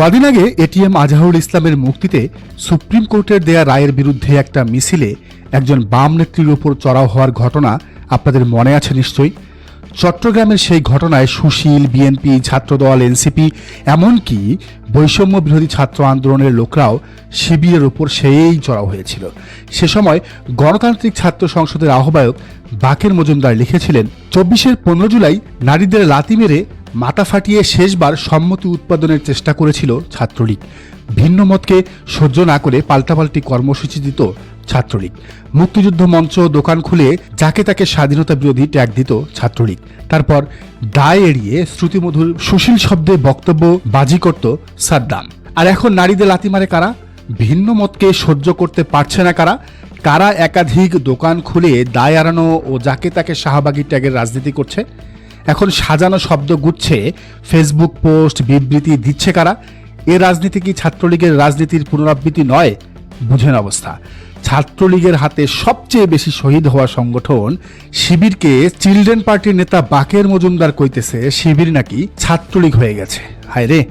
কদিন আগে এটিএম আজহারুল ইসলামের মুক্তিতে সুপ্রিম কোর্টের দেয়া রায়ের বিরুদ্ধে একটা মিছিলে একজন বাম নেত্রীর উপর চড়াও হওয়ার ঘটনা আপনাদের মনে আছে নিশ্চয়ই? চট্টগ্রামের সেই ঘটনায় সুশীল, বিএনপি, ছাত্রদল, এনসিপি, এমনকি বৈষম্য বিরোধী ছাত্র আন্দোলনের লোকরাও শিবিরের উপর সেই চড়াও হয়েছিল। সে সময় গণতান্ত্রিক ছাত্র সংসদের আহ্বায়ক বাকের মজুমদার লিখেছিলেন, চব্বিশের পনেরো জুলাই নারীদের লাতি মেরে মাথা ফাটিয়ে শেষবার সম্মতি উৎপাদনের চেষ্টা করেছিল ছাত্রলীগ। ভিন্ন মতকে সহ্য না করে পাল্টাপাল্টি কর্মসূচি দিত ছাত্রলীগ। মুক্তিযুদ্ধ মঞ্চ দোকান খুলে যাকে তাকে স্বাধীনতা বিরোধী ট্যাগ দিত ছাত্রলীগ। তারপর দায় এড়িয়ে শ্রুতিমধুর সুশীল শব্দে বক্তব্য বাজি করত সাদ্দাম। আর এখন নারীদের লাথি মারে কারা? ভিন্ন মতকে সহ্য করতে পারছে না কারা? কারা একাধিক দোকান খুলে দায় এড়ানো ও যাকে তাকে শাহবাগী ট্যাগের রাজনীতি করছে? এখন সাজানো শব্দ গুচ্ছে ফেসবুক পোস্ট বিবৃতি দিচ্ছে কারা? এ রাজনীতি কি ছাত্রলীগের রাজনীতির পুনরাবৃত্তি নয়? বুঝেন অবস্থা। ছাত্রলীগের হাতে সবচেয়ে বেশি শহীদ হওয়া সংগঠন শিবিরকে চিলড্রেন পার্টির নেতা বাকের মজুমদার কইতেছে, শিবির নাকি ছাত্রলীগ হয়ে গেছে। হায় রে।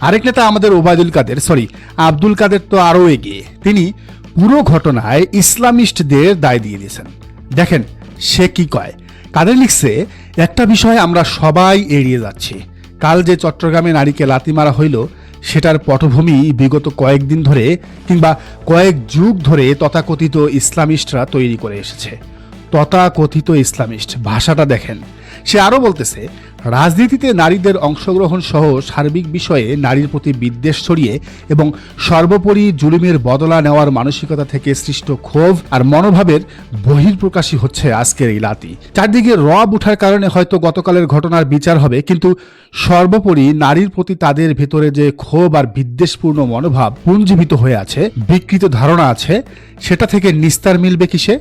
আরেক নেতা আমাদের ওবায়দুল কাদের সরি আব্দুল কাদের তো আরও এগিয়ে। তিনি পুরো ঘটনায় ইসলামিস্টদের দায় দিয়ে দিয়েছেন। দেখেন সে কি কয়। কাদের লিখছে, একটা বিষয় আমরা সবাই এড়িয়ে যাচ্ছি। কাল যে চট্টগ্রামে নারীকে লাতি মারা হইল, সেটার পটভূমি বিগত কয়েকদিন ধরে কিংবা কয়েক যুগ ধরে তথাকথিত ইসলামিস্টরা তৈরি করে এসেছে। তথাকথিত ইসলামিস্ট। ভাষাটা দেখেন। সে আরও বলতেছে, রাজনীতিতে নারীদের অংশগ্রহণ সহ সার্বিক বিষয়ে নারীর প্রতি বিদ্বেষ ছড়িয়ে এবং সর্বোপরি জুলুমের বদলা নেওয়ার মানসিকতা থেকে সৃষ্ট ক্ষোভ আর মনোভাবের বহির্প্রকাশই হচ্ছে আজকের এই লাতি। চারদিকে রব উঠার কারণে হয়তো গতকালের ঘটনার বিচার হবে, কিন্তু সর্বোপরি নারীর প্রতি তাদের ভেতরে যে ক্ষোভ আর বিদ্বেষপূর্ণ মনোভাব পুঞ্জীবিত হয়ে আছে, বিকৃত ধারণা আছে, সেটা থেকে নিস্তার মিলবে কিসে?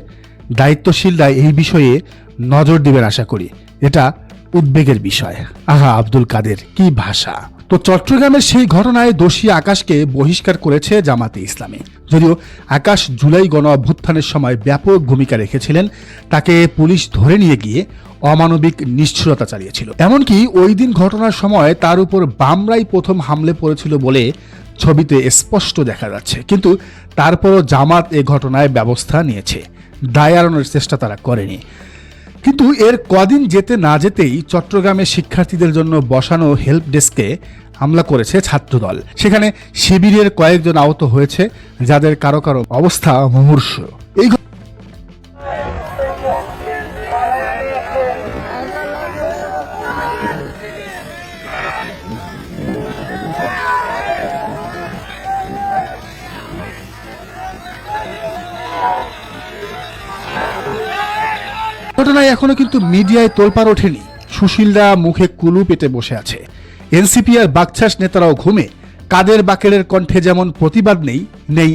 দায়িত্বশীলরা এই বিষয়ে নজর দেবেন আশা করি। এটা উদ্বেগের বিষয়। আহা, আব্দুল কাদের, কি ভাষা। তো চট্টগ্রামের সেই ঘটনায় দোষী আকাশকে বহিষ্কার করেছে জামাতে ইসলামী। যদিও আকাশ জুলাই গণ অভ্যুত্থানের সময় ব্যাপক ভূমিকা রেখেছিলেন, তাকে পুলিশ ধরে নিয়ে গিয়ে অমানবিক নিষ্ঠুরতা চালিয়েছিল। এমনকি ওই দিন ঘটনার সময় তার উপর বামরাই প্রথম হামলে পড়েছিল বলে ছবিতে স্পষ্ট দেখা যাচ্ছে। কিন্তু তারপরও জামাত এ ঘটনায় ব্যবস্থা নিয়েছে। দায় চেষ্টা তারা করেনি। কিন্তু এর কদিন যেতে না যেতেই চট্টগ্রামে শিক্ষার্থীদের জন্য বসানো হেল্প ডেস্কে হামলা করেছে ছাত্রদল। সেখানে শিবিরের কয়েকজন আহত হয়েছে, যাদের কারও কারও অবস্থা মুমূর্ষ। এই ঘটনায় এখনও কিন্তু মিডিয়ায় তোলপার ওঠেনি। সুশীলরা মুখে কুলু পেটে বসে আছে। এনসিপি আর বাকছাস নেতারাও ঘুমে। কাদের বাকেরের কণ্ঠে যেমন প্রতিবাদ নেই নেই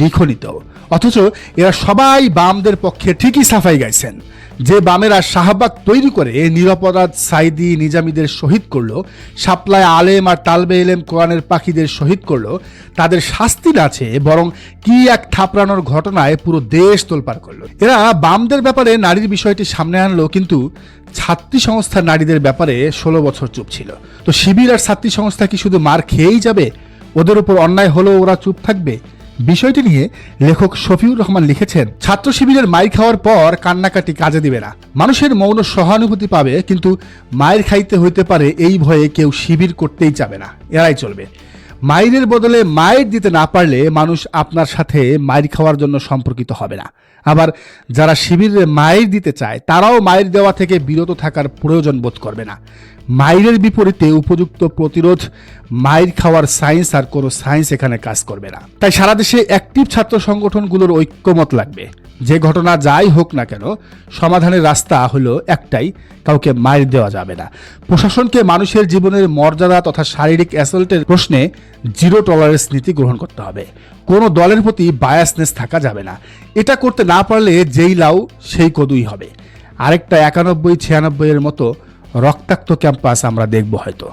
লিখনিতেও অথচ এরা সবাই বামদের পক্ষে ঠিকই সাফাই গাইছেন। যে বামেরা শাহবাগ তৈরি করে নিরপরাধ সাইদি নিজামীদের শহীদ করল সাপ্লায় আলেম আর তালবে এলেম কোরআনের পাখিদের শহীদ করল, তাদের শাস্তি আছে বরং কি এক থাপড়ানোর ঘটনায় পুরো দেশ তোলপার করল। এরা বামদের ব্যাপারে নারীর বিষয়টি সামনে আনলো, কিন্তু ছাত্রী সংস্থার নারীদের ব্যাপারে ষোলো বছর চুপ ছিল। তো শিবির আর ছাত্রী সংস্থা কি শুধু মার খেয়েই যাবে? ওদের উপর অন্যায় হলেও ওরা চুপ থাকবে? বিষয়টি নিয়ে লেখক শফিউর রহমান লিখেছেন, ছাত্র শিবিরের মাই খাওয়ার পর কান্নাকাটি কাজে দিবে না। মানুষের মৌন সহানুভূতি পাবে, কিন্তু মায়ের খাইতে হইতে পারে এই ভয়ে কেউ শিবির করতেই যাবে না। এরাই চলবে। মায়ের বদলে মায়ের দিতে না পারলে মানুষ আপনার সাথে মায়ের খাওয়ার জন্য সম্পর্কিত হবে না। আবার যারা শিবিরে মায়ের দিতে চায়, তারাও মায়ের দেওয়া থেকে বিরত থাকার প্রয়োজন বোধ করবে না। মায়ের বিপরীতে উপযুক্ত প্রতিরোধ, মায়ের খাওয়ার সায়েন্স আর কোনো সায়েন্স এখানে কাজ করবে না। তাই সারা দেশে অ্যাক্টিভ ছাত্র সংগঠনগুলোর ঐক্যমত লাগবে। যে ঘটনা যাই হোক না কেন, সমাধানের রাস্তা হলো একটাই, কাউকে মায়ের দেওয়া যাবে না। প্রশাসনকে মানুষের জীবনের মর্যাদা তথা শারীরিক অ্যাসল্টের প্রশ্নে জিরো টলারেন্স নীতি গ্রহণ করতে হবে। কোনো দলের প্রতি বায়াসনেস থাকা যাবে না। এটা করতে না পারলে যেই লাউ, সেই কদুই হবে। আরেকটা একানব্বই, ছিয়ানব্বই এর মতো রক্তাক্ত ক্যাম্পাস আমরা দেখব হয়তো।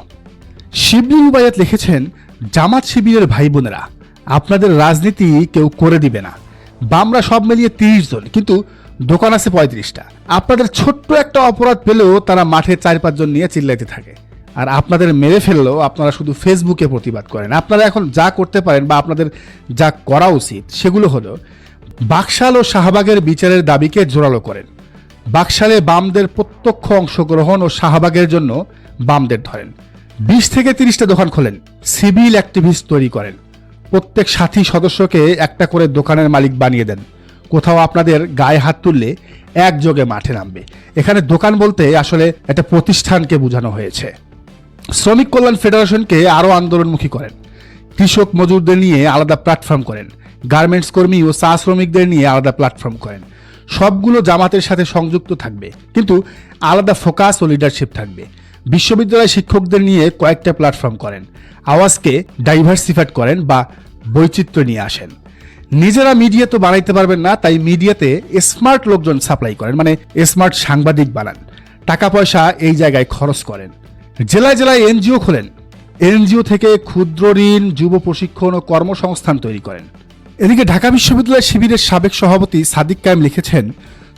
শিবলি উবায়াত লিখেছেন, জামাত শিবিরের ভাই বোনেরা আপনাদের রাজনীতি কেউ করে দিবে না। বামরা সব মিলিয়ে তিরিশ জন, কিন্তু দোকান আছে পঁয়ত্রিশটা। আপনাদের ছোট্ট একটা অপরাধ পেলেও তারা মাঠে চার পাঁচজন নিয়ে চিল্লাইতে থাকে। আর আপনাদের মেরে ফেললেও আপনারা শুধু ফেসবুকে প্রতিবাদ করেন। আপনারা এখন যা করতে পারেন বা আপনাদের যা করা উচিত, সেগুলো হলো বাকশাল ও শাহবাগের বিচারের দাবিকে জোরালো করেন। বাকশালে বামদের প্রত্যক্ষ অংশগ্রহণ ও শাহবাগের জন্য বামদের ধরেন। বিশ থেকে তিরিশটা দোকান খোলেন, সিভিল অ্যাক্টিভিস্ট তৈরি করেন। প্রত্যেক সাথী সদস্যকে একটা করে দোকানের মালিক বানিয়ে দেন। কোথাও আপনাদের গায়ে হাত তুললে একযোগে মাঠে নামবে। এখানে দোকান বলতে আসলে একটা প্রতিষ্ঠানকে বোঝানো হয়েছে। শ্রমিক কল্যাণ ফেডারেশনকে আরও আন্দোলনমুখী করেন। কৃষক মজুরদের নিয়ে আলাদা প্ল্যাটফর্ম করেন। গার্মেন্টস কর্মী ও চা শ্রমিকদের নিয়ে আলাদা প্ল্যাটফর্ম করেন। সবগুলো জামাতের সাথে সংযুক্ত থাকবে, কিন্তু আলাদা ফোকাস ও লিডারশিপ থাকবে। বিশ্ববিদ্যালয় শিক্ষকদের নিয়ে কয়েকটা প্ল্যাটফর্ম করেন, আওয়াজকে ডাইভার্সিফাইড করেন বা বৈচিত্র্য নিয়ে আসেন। নিজেরা মিডিয়া তো বানাইতে পারবেন না, তাই মিডিয়াতে স্মার্ট লোকজন সাপ্লাই করেন মানে স্মার্ট সাংবাদিক বানান। টাকা পয়সা এই জায়গায় খরচ করেন। জেলায় জেলায় এনজিও খোলেন। এনজিও থেকে ক্ষুদ্র ঋণ, যুব প্রশিক্ষণ ও কর্মসংস্থান তৈরি করেন। এদিকে ঢাকা বিশ্ববিদ্যালয় শিবিরের সাবেক সভাপতি সাদিক কায়েম লিখেছেন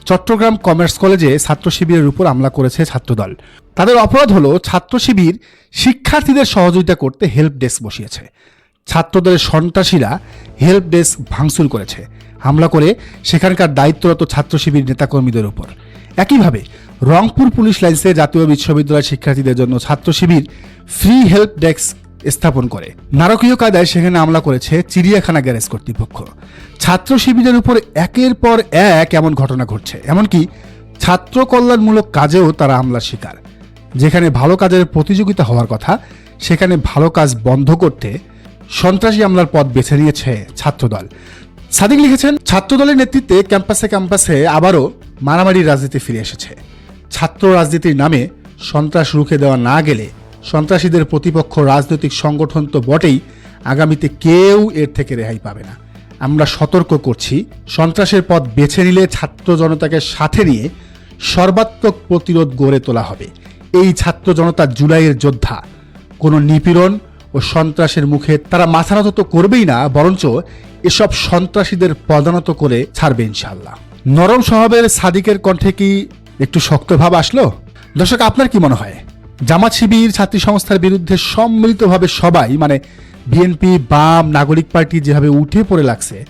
চট্টগ্রাম কমার্স কলেজে ছাত্র শিবিরের উপর হামলা করেছে ছাত্রদল। তাদের অপরাধ হলো ছাত্র শিবির শিক্ষার্থীদের সহযোগিতা করতে হেল্প ডেস্ক বসিয়েছে। ছাত্রদলের সন্ত্রাসীরা হেল্প ডেস্ক ভাঙচুর করেছে। হামলা করে সেখানকার দায়িত্বরত ছাত্র শিবির নেতাকর্মীদের উপর। একইভাবে রংপুর পুলিশ লাইন্সে জাতীয় বিশ্ববিদ্যালয়ের শিক্ষার্থীদের জন্য ছাত্র শিবির ফ্রি হেল্প ডেস্ক স্থাপন করে। নারকীয় কায়দায় সেখানে হামলা করেছে চিড়িয়াখানা গ্যারেজ কর্তৃপক্ষ। ছাত্র শিবিরের উপর একের পর এক এমন ঘটনা ঘটছে। এমনকি ছাত্র কল্যাণমূলক কাজেও তারা হামলার শিকার। যেখানে ভালো কাজের প্রতিযোগিতা হওয়ার কথা, সেখানে ভালো কাজ বন্ধ করতে সন্ত্রাসী হামলার পথ বেছে নিয়েছে ছাত্রদল। সাদিক লিখেছেন, ছাত্রদলের নেতৃত্বে ক্যাম্পাসে ক্যাম্পাসে আবারও মারামারির রাজনীতি ফিরে এসেছে। ছাত্র রাজনীতির নামে সন্ত্রাস রুখে দেওয়া না গেলে সন্ত্রাসীদের প্রতিপক্ষ রাজনৈতিক সংগঠন তো বটেই, আগামীতে কেউ এর থেকে রেহাই পাবে না। আমরা সতর্ক করছি, সন্ত্রাসের পথ বেছে নিলে ছাত্র জনতাকে সাথে নিয়ে সর্বাত্মক প্রতিরোধ গড়ে তোলা হবে। এই ছাত্র জনতা জুলাইয়ের যোদ্ধা। কোনো নিপীড়ন ও সন্ত্রাসের মুখে তারা মাথা নত তো করবেই না, বরঞ্চ এসব সন্ত্রাসীদের পদানত করে ছাড়বে ইনশাল্লাহ নরম স্বভাবের সাদিকের কণ্ঠে কি একটু শক্ত ভাব আসলো? দর্শক, আপনার কি মনে হয়? জামাত শিবির ছাত্রী সংস্থার বিরুদ্ধে সম্মিলিতভাবে সবাই মানে বিএনপি, বাম, নাগরিক পার্টি যেভাবে উঠে পড়ে লাগছে,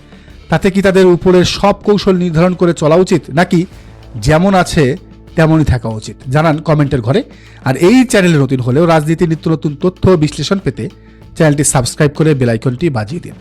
তাতে কি তাদের উপরের সব কৌশল নির্ধারণ করে চলা উচিত, নাকি যেমন আছে তেমনই থাকা উচিত? জানান কমেন্টের ঘরে। আর এই চ্যানেলে নতুন হলেও রাজনীতির নিত্য নতুন তথ্য বিশ্লেষণ পেতে চ্যানেলটি সাবস্ক্রাইব করে বেলাইকনটি বাজিয়ে দিন।